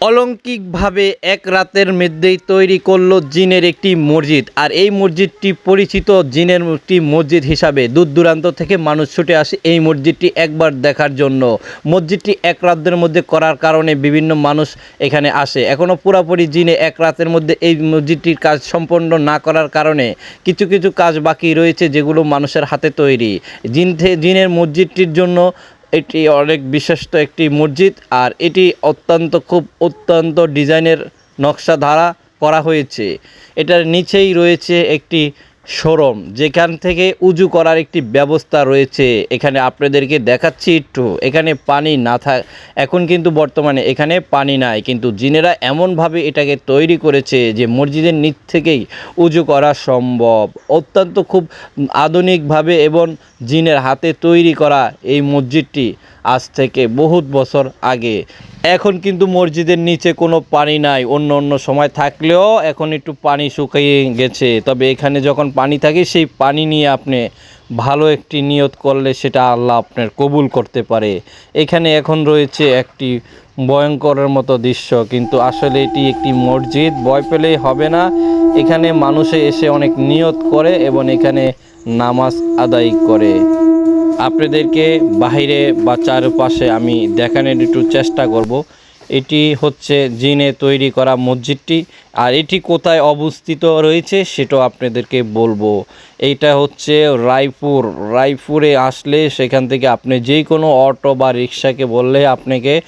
অলৌকিকভাবে এক রাতের মধ্যেই তৈরি করল জিনের একটি মসজিদ। আর এই মসজিদটি পরিচিত জিনের একটি মসজিদ হিসাবে দূর দূরান্ত থেকে মানুষ ছুটে আসে এই মসজিদটি একবার দেখার জন্য। মসজিদটি এক রাতের মধ্যে করার কারণে বিভিন্ন মানুষ এখানে আসে। এখনও পুরোপুরি জিনে এক রাতের মধ্যে এই মসজিদটির কাজ সম্পন্ন না করার কারণে কিছু কিছু কাজ বাকি রয়েছে যেগুলো মানুষের হাতে তৈরি। জিন জিনের মসজিদটির জন্য এটি অনেক বিশিষ্ট একটি মসজিদ আর এটি অত্যন্ত খুব অত্যন্ত ডিজাইনের নকশা ধারা করা হয়েছে। এটার নিচেই রয়েছে একটি শোরুম, যেখান থেকে উজু করার একটি ব্যবস্থা রয়েছে। এখানে আপনাদেরকে দেখাচ্ছি একটু। এখানে পানি না থাক এখন কিন্তু বর্তমানে এখানে পানি নাই, কিন্তু জিনেরা এমনভাবে এটাকে তৈরি করেছে যে মসজিদের নিচ থেকেই উজু করা সম্ভব। অত্যন্ত খুব আধুনিকভাবে এবং জিনের হাতে তৈরি করা এই মসজিদটি আজ থেকে বহুত বছর আগে। এখন কিন্তু মসজিদের নিচে কোনো পানি নাই, অন্য অন্য সময় থাকলেও এখন একটু পানি শুকিয়ে গেছে। তবে এখানে যখন পানি থাকে, সেই পানি নিয়ে আপনি ভালো একটি নিয়ত করলে সেটা আল্লাহ আপনার কবুল করতে পারে। এখানে এখন রয়েছে একটি ভয়ঙ্করের মতো দৃশ্য, কিন্তু আসলে এটি একটি মসজিদ, ভয় পেলেই হবে না। এখানে মানুষে এসে অনেক নিয়ত করে এবং এখানে নামাজ আদায় করে। আপনাদেরকে বাইরে বা চারপাশে আমি দেখানোর একটু চেষ্টা করব। এটি হচ্ছে জিনে তৈরি করা মসজিদটি। আর এটি কোথায় অবস্থিত রয়েছে সেটাও আপনাদেরকে বলব। এইটা হচ্ছে রায়পুর। রায়পুরে আসলে সেখান থেকে আপনি যে কোনো অটো বা রিক্সাকে বললে আপনাকে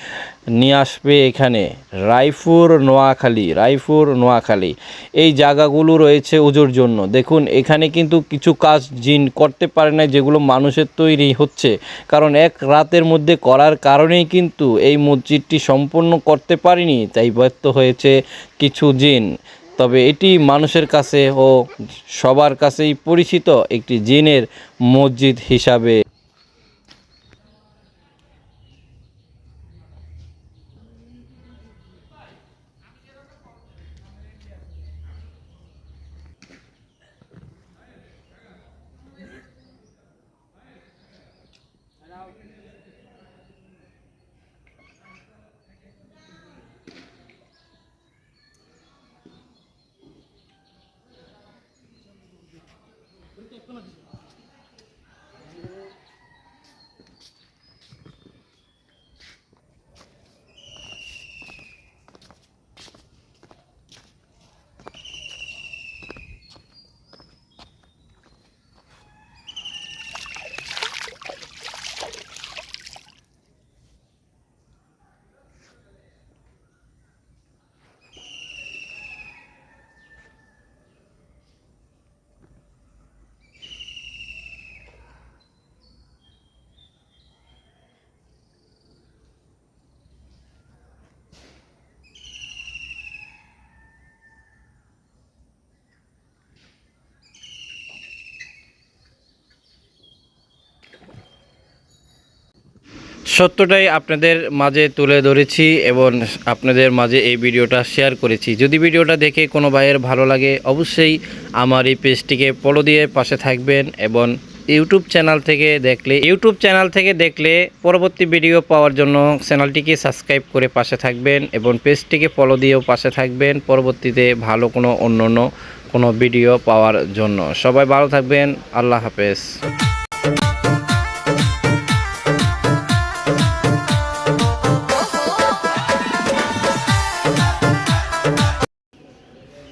নিয়ে আসবে এখানে। রায়পুর, নোয়াখালী রায়পুর, নোয়াখালী। এই জায়গাগুলো রয়েছে উজোর জন্য। দেখুন, এখানে কিন্তু কিছু কাজ জিন করতে পারে না যেগুলো মানুষের তৈরি হচ্ছে। কারণ এক রাতের মধ্যে করার কারণেই কিন্তু এই মসজিদটি সম্পূর্ণ করতে পারেনি, তাই ব্যর্থ হয়েছে কিছু জিন। তবে এটি মানুষের কাছে ও সবার কাছেই পরিচিত একটি জিনের মসজিদ হিসাবে। কোনো কিছু সত্যটাই আপনাদের মাঝে তুলে ধরেছি এবং আপনাদের মাঝে এই ভিডিওটা শেয়ার করেছি। যদি ভিডিওটা দেখে কোনো ভাইয়ের ভালো লাগে, অবশ্যই আমার এই পেজটিকে ফলো দিয়ে পাশে থাকবেন এবং ইউটিউব চ্যানেল থেকে দেখলে ইউটিউব চ্যানেল থেকে দেখলে পরবর্তী ভিডিও পাওয়ার জন্য চ্যানেলটিকে সাবস্ক্রাইব করে পাশে থাকবেন এবং পেজটিকে ফলো দিয়েও পাশে থাকবেন পরবর্তীতে ভালো কোনো অন্য অন্য কোনো ভিডিও পাওয়ার জন্য। সবাই ভালো থাকবেন, আল্লাহ হাফেজ।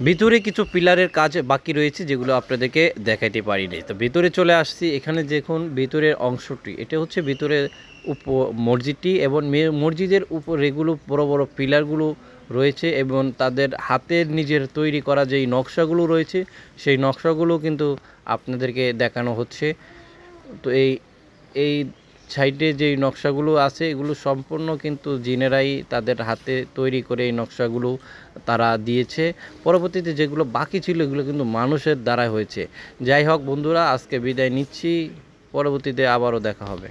ভিতরে কিছু পিলারের কাজ বাকি রয়েছে যেগুলো আপনাদেরকে দেখাইতে পারিনি। তো ভিতরে চলে আসছি। এখানে দেখুন ভিতরের অংশটি। এটা হচ্ছে ভিতরে উপ মসজিদটি এবং মসজিদের উপর এগুলো বড় বড় পিলারগুলো রয়েছে এবং তাদের হাতের নিজের তৈরি করা যেই নকশাগুলো রয়েছে, সেই নকশাগুলো কিন্তু আপনাদেরকে দেখানো হচ্ছে। তো এই এই সাইডে যে নকশাগুলো আছে, এগুলো সম্পূর্ণ কিন্তু জিনেরাই তাদের হাতে তৈরি করে এই নকশাগুলো তারা দিয়েছে। পরবর্তীতে যেগুলো বাকি ছিল, এগুলো কিন্তু মানুষের দ্বারা হয়েছে। যাই হোক বন্ধুরা, আজকে বিদায় নিচ্ছি। পরবর্তীতে আবারও দেখা হবে।